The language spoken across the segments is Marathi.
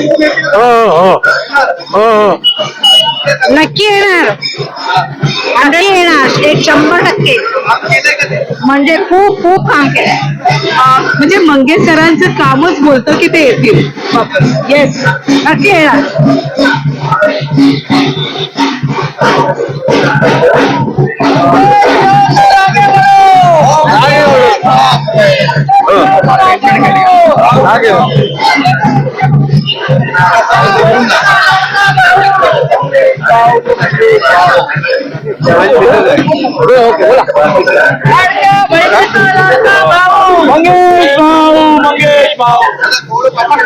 हो हो. हो हो. नक्की येणार. नक्की येणार. एक शंभर टक्के. म्हणजे खूप खूप काम केलंय. म्हणजे मंगेश सरांचं कामच बोलत की ते येतील. येस नक्की येणार. मंगेश भाऊ मंगेश भाऊ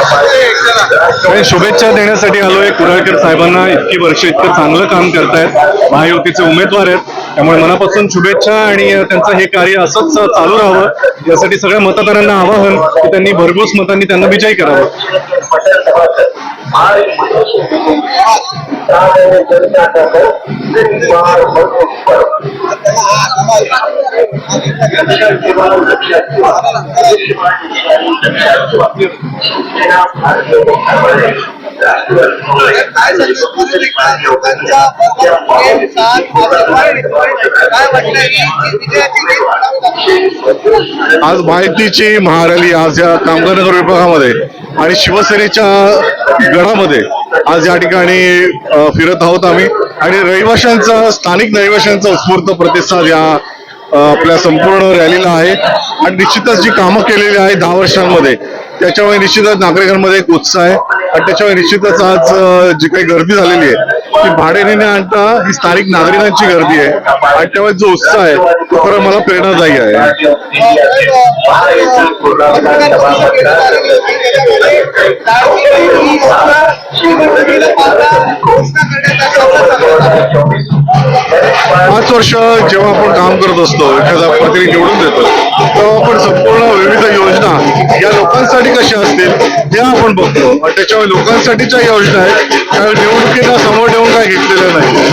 काही शुभेच्छा देण्यासाठी आलोय कुडाळकर साहेबांना इतकी वर्ष इतकं चांगलं काम करतायत. महायुतीचे उमेदवार आहेत. त्यामुळे मनापासून शुभेच्छा आणि त्यांचं हे कार्य असंच चालू राहावं. यासाठी सगळ्या मतदारांना आवाहन की त्यांनी भरघोस मतांनी त्यांना विजयी करावं. काय काय आज माहितीची महारॅली आज या कामगारनगर विभागामध्ये आणि शिवसेनेच्या गडामध्ये आज या ठिकाणी फिरत आहोत आम्ही. आणि रहिवाशांचा स्थानिक रहिवाशांचा उत्स्फूर्त प्रतिसाद या आपल्या संपूर्ण रॅलीला आहे. आणि निश्चितच जी कामं केलेली आहे दहा वर्षांमध्ये त्याच्यामुळे निश्चितच नागरिकांमध्ये एक उत्साह आहे. आणि त्याच्यामुळे निश्चितच आज जी काही गर्दी झालेली आहे ती भाडेने न आणता ही स्थानिक नागरिकांची गर्दी आहे. आणि त्यामुळे जो उत्साह आहे तो खरं मला प्रेरणादायी आहे. पाच वर्ष जेव्हा आपण काम करत असतो एखादा प्रतिनिधी निवडून देतो तेव्हा आपण संपूर्ण विविध योजना या लोकांसाठी कशा असतील त्या आपण बघतो. आणि त्याच्यामुळे लोकांसाठीच्या योजना आहेत त्या निवडणुकीला समोर ठेवून काय घेतलेल्या नाही.